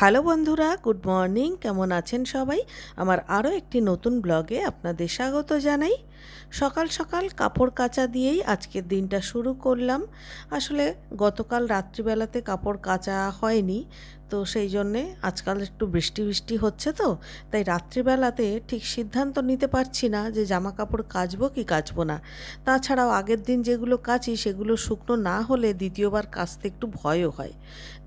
Hello বন্ধুরা, good morning, কেমন আছেন সবাই? আমার আরও একটি নতুন ব্লগে আপনাদের স্বাগত জানাই। সকাল সকাল কাপড় কাচা দিয়েই আজকের দিনটা শুরু করলাম। আসলে গতকাল রাত্রিবেলাতে কাপড় কাচা হয়নি। তো সেই জন্যে আজকাল একটু বৃষ্টি বৃষ্টি হচ্ছে তো। তাই রাত্রিবেলাতে ঠিক সিদ্ধান্ত নিতে পারছি না যে জামা কাপড় কাচবো কি কাচবো না। তাছাড়াও আগের দিন যেগুলো কাচি সেগুলো শুকনো না হলে দ্বিতীয়বার কাচতে একটু ভয়ও হয়।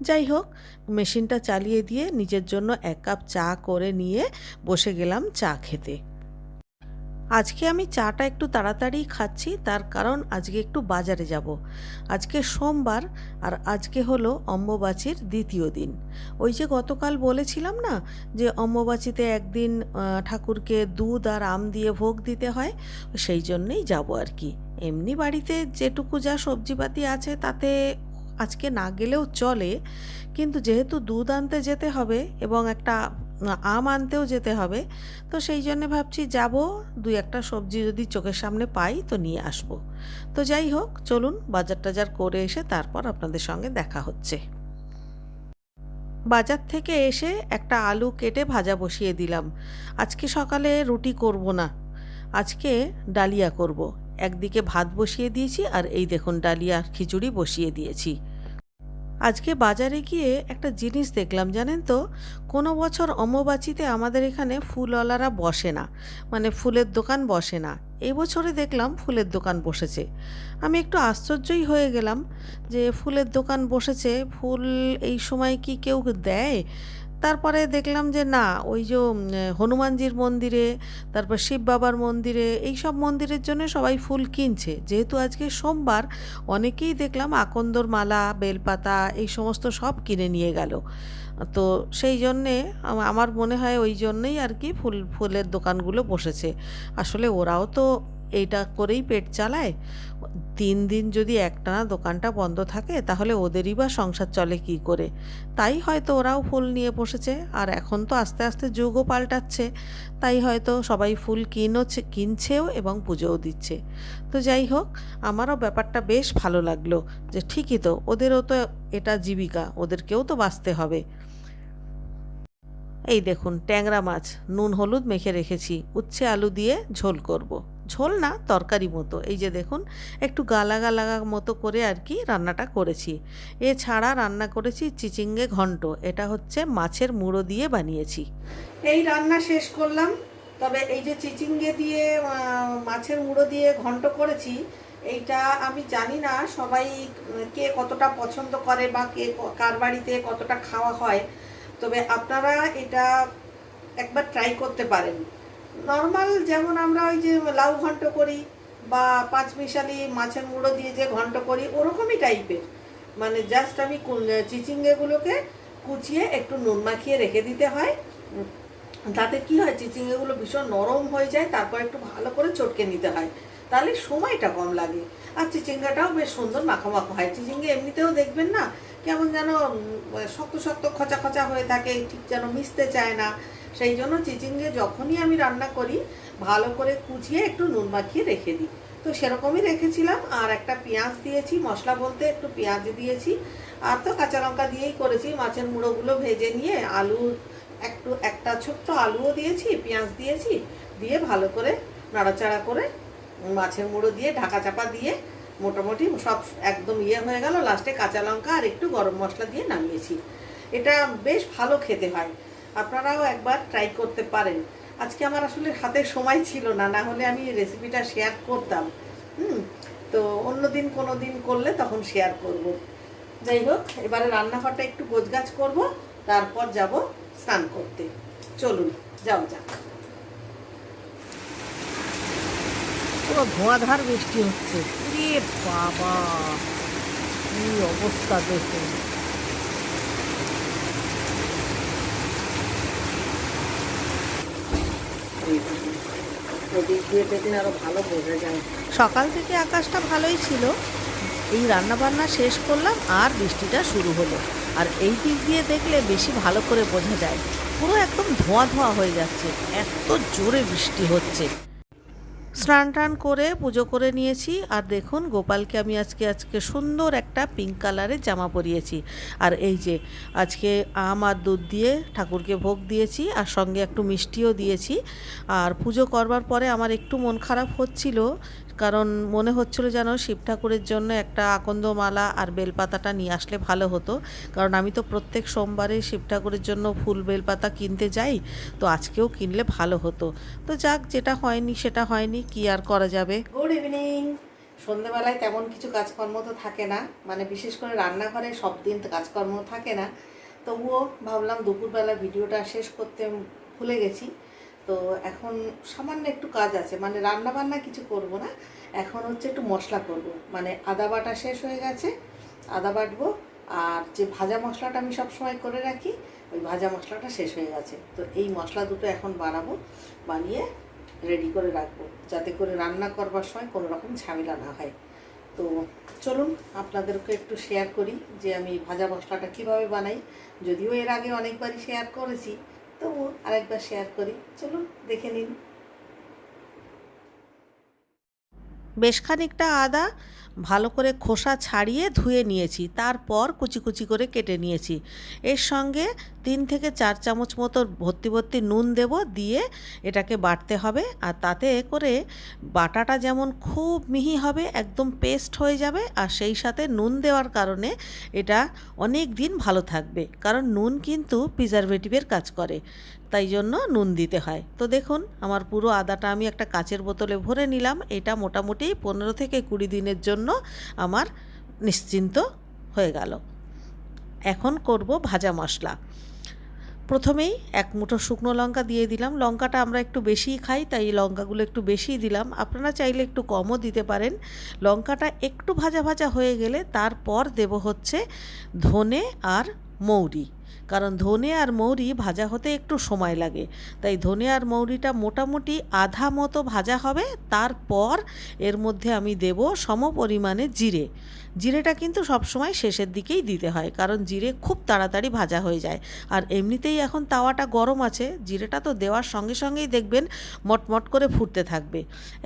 যাই হোক, মেশিনটা চালিয়ে দিয়ে নিজের জন্য এক কাপ চা করে নিয়ে বসে গেলাম চা খেতে। আজকে আমি চাটা একটু তাড়াতাড়ি খাচ্ছি, তার কারণ আজকে একটু বাজারে যাব। আজকে সোমবার আর আজকে হলো অম্বুবাচীর দ্বিতীয় দিন। ওই যে গতকাল বলেছিলাম না, যে অম্বুবাচীতে একদিন ঠাকুরকে দুধ আর আম দিয়ে ভোগ দিতে হয়, সেই জন্যেই যাব আর কি। এমনি বাড়িতে যেটুকু যা সবজিপাতি আছে তাতে আজকে না গেলেও চলে, কিন্তু যেহেতু দুধ আনতে যেতে হবে এবং একটা আম আনতেও যেতে হবে। তো সেই জন্যে ভাবছি যাব, দুই একটা সবজি যদি চোখের সামনে পাই তো নিয়ে আসব। তো যাই হোক, চলুন বাজার টাজার করে এসে তারপর আপনাদের সঙ্গে দেখা হচ্ছে। বাজার থেকে এসে একটা আলু কেটে ভাজা বসিয়ে দিলাম। আজকে সকালে রুটি করব না, আজকে ডালিয়া করব। একদিকে ভাত বসিয়ে দিয়েছি আর এই দেখুন ডালিয়া খিচুড়ি বসিয়ে দিয়েছি। আজকে বাজারে গিয়ে একটা জিনিস দেখলাম, জানেন তো? কোনো বছর অম্বুবাচীতে আমাদের এখানে ফুলওয়ালারা বসে না মানে ফুলের দোকান বসে না। এই বছরে দেখলাম ফুলের দোকান বসেছে। আমি একটু আশ্চর্যই হয়ে গেলাম যে ফুলের দোকান বসেছে, ফুল এই সময় কি কেউ দেয়? তারপরে দেখলাম যে না, ওই যে হনুমানজির মন্দিরে, তারপর শিব বাবার মন্দিরে, এই সব মন্দিরের জন্য সবাই ফুল কিনছে। যেহেতু আজকে সোমবার, অনেকেই দেখলাম আকন্দর মালা, বেলপাতা, এই সমস্ত সব কিনে নিয়ে গেল। তো সেই জন্যে আমার মনে হয় ওই জন্যই আর কি ফুল, ফুলের দোকানগুলো বসেছে। আসলে ওরাও তো এইটা করেই পেট চালায়? তিন দিন যদি একটানা দোকানটা বন্ধ থাকে, তাহলে ওদেরই বা সংসার চলে কি করে? তাই হয়তো ওরাও ফুল নিয়ে বসেছে, আর এখন তো আস্তে আস্তে যুগও পাল্টাচ্ছে। তাই হয়তো সবাই ফুল কিনোছে, কিনছেও এবং পুজোও দিচ্ছে। তো যাই হোক, আমারও ব্যাপারটা বেশ ভালো লাগল যে ঠিকই তো, ওদেরও তো এটা জীবিকা, ওদেরকেও তো বাঁচতে হবে। এই দেখুন, ট্যাংরা মাছ, নুন, হলুদ মেখে রেখেছি, উচ্ছে আলু দিয়ে ঝোল করব। ঝোল না, তরকারি মতো। এই যে দেখুন, একটু গালা গালা মতো করে আর কি রান্নাটা করেছি। এছাড়া রান্না করেছি চিচিঙ্গে ঘন্ট, এটা হচ্ছে মাছের মুড়ো দিয়ে বানিয়েছি। এই রান্না শেষ করলাম, তবে এই যে চিচিঙ্গে দিয়ে মাছের মুড়ো দিয়ে ঘন্ট করেছি, এইটা আমি জানি না সবাই কে কতটা পছন্দ করে বা কে কার বাড়িতে কতটা খাওয়া হয়। তবে আপনারা এটা একবার ট্রাই করতে পারেন। নর্মাল যেমন আমরা ওই যে লাউ ঘন্ট করি বা পাঁচ মিশালি মাছের মুড়ো দিয়ে যে ঘন্ট করি, ওরকমই টাইপের মানে জাস্ট আমি চিচিঙ্গেগুলোকে কুচিয়ে একটু নুন মাখিয়ে রেখে দিতে হয়। তাতে কি হয়, চিচিঙ্গেগুলো ভীষণ নরম হয়ে যায়, তারপর একটু ভালো করে চটকে নিতে হয়। তাহলে সময়টা কম লাগে। আর চিচিঙ্গাটাও বেশ সুন্দর মাখা মাখা হয়। চিচিঙ্গে এমনিতেও দেখবেন না, কেমন যেন শক্ত শক্ত খচা খচা হয়ে থাকে, ঠিক যেন মিশতে চায় না। সেই জন্য চিচিঙ্গে যখনই আমি রান্না করি, ভালো করে কুচিয়ে একটু নুন মাখিয়ে রেখে দিই। তো সেরকমই রেখেছিলাম, আর একটা পেঁয়াজ দিয়েছি, মশলা বলতে একটু পেঁয়াজ দিয়েছি, আর তো কাঁচা লঙ্কা দিয়েই করেছি, মাছের মুড়োগুলো ভেজে নিয়ে আলু, একটু, একটা ছোট্ট আলুও দিয়েছি, পেঁয়াজ দিয়েছি, দিয়ে ভালো করে নাড়াচাড়া করে মাছের মুড়ো দিয়ে ঢাকা চাপা দিয়ে মোটামুটি সব একদম ইয়ে হয়ে গেল, লাস্টে কাঁচা লঙ্কা আর একটু গরম মশলা দিয়ে নামিয়েছি। এটা বেশ ভালো খেতে হয়। আপনারাও একবার ট্রাই করতে পারেন। আজকে আমার আসলে হাতে সময় ছিল না না হলে আমি রেসিপিটা শেয়ার করতাম। হুম, তো অন্য দিন কোনো দিন করলে তখন শেয়ার করব। যাই হোক, এবারে রান্নাঘরটা একটু গোছগাছ করব, তারপর যাব স্নান করতে। চলুন যাও যাক। পুরো ধোঁয়াধার বৃষ্টি হচ্ছে। বাবা, কি অবস্থা দেখুন। দিয়ে আরও ভালো বোঝা যায় সকাল থেকে আকাশটা ভালোই ছিল। এই রান্না বান্না শেষ করলাম আর বৃষ্টিটা শুরু হলো। আর এই দিক দিয়ে দেখলে বেশি ভালো করে বোঝা যায়। পুরো একদম ধোঁয়া ধোঁয়া হয়ে যাচ্ছে। এত জোরে বৃষ্টি হচ্ছে। স্নান টান করে পুজো করে নিয়েছি। আর দেখুন, গোপালকে আমি আজকে আজকে সুন্দর একটা পিঙ্ক কালারের জামা পরিয়েছি। আর এই যে, আজকে আম আর দুধ দিয়ে ঠাকুরকে ভোগ দিয়েছি আর সঙ্গে একটু মিষ্টিও দিয়েছি। আর পুজো করবার পরে আমার একটু মন খারাপ হচ্ছিল। কারণ মনে হচ্ছিল যেন শিব ঠাকুরের জন্য একটা আকন্দমালা আর বেলপাতাটা নিয়ে আসলে ভালো হতো। কারণ আমি তো প্রত্যেক সোমবারে শিব ঠাকুরের জন্য ফুল বেলপাতা কিনতে যাই, তো আজকেও কিনলে ভালো হতো। তো যাক, যেটা হয়নি সেটা হয়নি, কি আর করা যাবে? গুড ইভিনিং সন্ধেবেলায় তেমন কিছু কাজকর্ম তো থাকে না। মানে বিশেষ করে রান্নাঘরে সব দিন কাজকর্ম থাকে না। তবুও ভাবলাম দুপুরবেলা ভিডিওটা শেষ করতে ভুলে গেছি। তো এখন সামান্য একটু কাজ আছে মানে রান্না বান্না কিছু করব না, এখন হচ্ছে একটু মশলা করব। মানে আদা বাটা শেষ হয়ে গেছে, আদা বাটবো, আর যে ভাজা মশলাটা আমি সব সময় করে রাখি, ওই ভাজা মশলাটা শেষ হয়ে গেছে। তো এই মশলা দুটো এখন বানাবো, বানিয়ে রেডি করে রাখব, যাতে করে রান্না করবার সময় কোনো রকম ঝামেলা না হয়। তো চলুন, আপনাদেরকে একটু শেয়ার করি যে আমি ভাজা মশলাটা কীভাবে বানাই। যদিও এর আগে অনেকবারই শেয়ার করেছি তবু আরেকবার শেয়ার করি। চলুন, দেখে নিন। বেশ খানিকটা আদা ভালো করে খোসা ছাড়িয়ে ধুয়ে নিয়েছি, তারপর কুচি কুচি করে কেটে নিয়েছি। এর সঙ্গে তিন থেকে চার চামচ মতো ভর্তি ভর্তি নুন দেব, দিয়ে এটাকে বাটতে হবে। আর তাতে করে বাটাটা যেমন খুব মিহি হবে, একদম পেস্ট হয়ে যাবে। আর সেই সাথে নুন দেওয়ার কারণে এটা অনেক দিন ভালো থাকবে। কারণ নুন কিন্তু প্রিজারভেটিভের কাজ করে, তাই জন্য নুন দিতে হয়। তো দেখুন, আমার পুরো আদাটা আমি একটা কাচের বোতলে ভরে নিলাম। এটা মোটামুটি পনেরো থেকে কুড়ি দিনের জন্য আমার নিশ্চিন্ত হয়ে গেল। এখন করব ভাজা মশলা। প্রথমেই এক মুঠো শুকনো লঙ্কা দিয়ে দিলাম। লঙ্কাটা আমরা একটু বেশিই খাই, তাই লঙ্কাগুলো একটু বেশিই দিলাম। আপনারা চাইলে একটু কমও দিতে পারেন। লঙ্কাটা একটু ভাজা ভাজা হয়ে গেলে তারপর দেব হচ্ছে ধনে আর মৌরি। কারণ ধনে আর মৌরি ভাজা হতে একটু সময় লাগে। তাই ধনে আর মৌরিটা মোটামুটি আধা মতো ভাজা হবে, তারপর এর মধ্যে আমি দেব সম পরিমাণে জিরে। জিরেটা কিন্তু সবসময় শেষের দিকেই দিতে হয়, কারণ জিরে খুব তাড়াতাড়ি ভাজা হয়ে যায়। আর এমনিতেই এখন তাওয়াটা গরম আছে, জিরেটা তো দেওয়ার সঙ্গে সঙ্গেই দেখবেন মটমট করে ফুটতে থাকবে।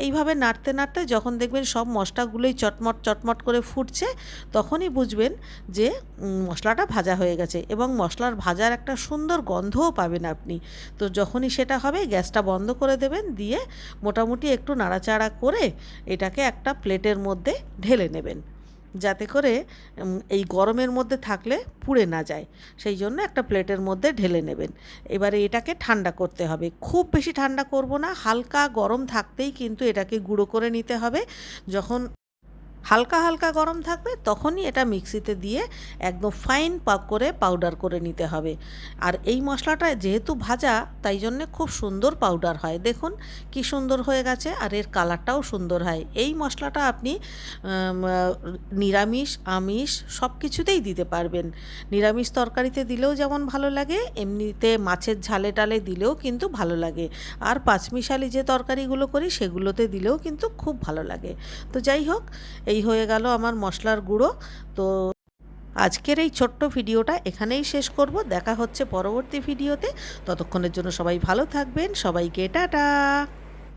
এইভাবে নাড়তে নাড়তে যখন দেখবেন সব মশলাগুলোই চটমট চটমট করে ফুটছে, তখনই বুঝবেন যে মশলাটা ভাজা হয়ে গেছে এবং মশলার ভাজার একটা সুন্দর গন্ধও পাবেন আপনি। তো যখনই সেটা হবে, গ্যাসটা বন্ধ করে দেবেন, দিয়ে মোটামুটি একটু নাড়াচাড়া করে এটাকে একটা প্লেটের মধ্যে ঢেলে নেবেন। যাতে করে এই গরমের মধ্যে থাকলে পুড়ে না যায়। সেই জন্য একটা প্লেটের মধ্যে ঢেলে নেবেন। এবারে এটাকে ঠান্ডা করতে হবে। খুব বেশি ঠান্ডা করব না, হালকা গরম থাকতেই কিন্তু এটাকে গুঁড়ো করে নিতে হবে। যখন হালকা হালকা গরম থাকবে, তখনই এটা মিক্সিতে দিয়ে একদম ফাইন পাক করে পাউডার করে নিতে হবে। আর এই মশলাটা যেহেতু ভাজা, তাই জন্যে খুব সুন্দর পাউডার হয়। দেখুন কি সুন্দর হয়ে গেছে আর এর কালারটাও সুন্দর হয়। এই মশলাটা আপনি নিরামিষ, আমিষ সব কিছুতেই দিতে পারবেন। নিরামিষ তরকারিতে দিলেও যেমন ভালো লাগে, এমনিতে মাছের ঝালে টালে দিলেও কিন্তু ভালো লাগে। আর পাঁচমিশালি যে তরকারিগুলো করি, সেগুলোতে দিলেও কিন্তু খুব ভালো লাগে। তো যাই হোক এই হয়ে গেল আমার মশলার গুঁড়ো। তো আজকের এই ছোট্ট ভিডিওটা এখানেই শেষ করব। দেখা হচ্ছে পরবর্তী ভিডিওতে। ততক্ষণের জন্য সবাই ভালো থাকবেন। সবাইকে টাটা।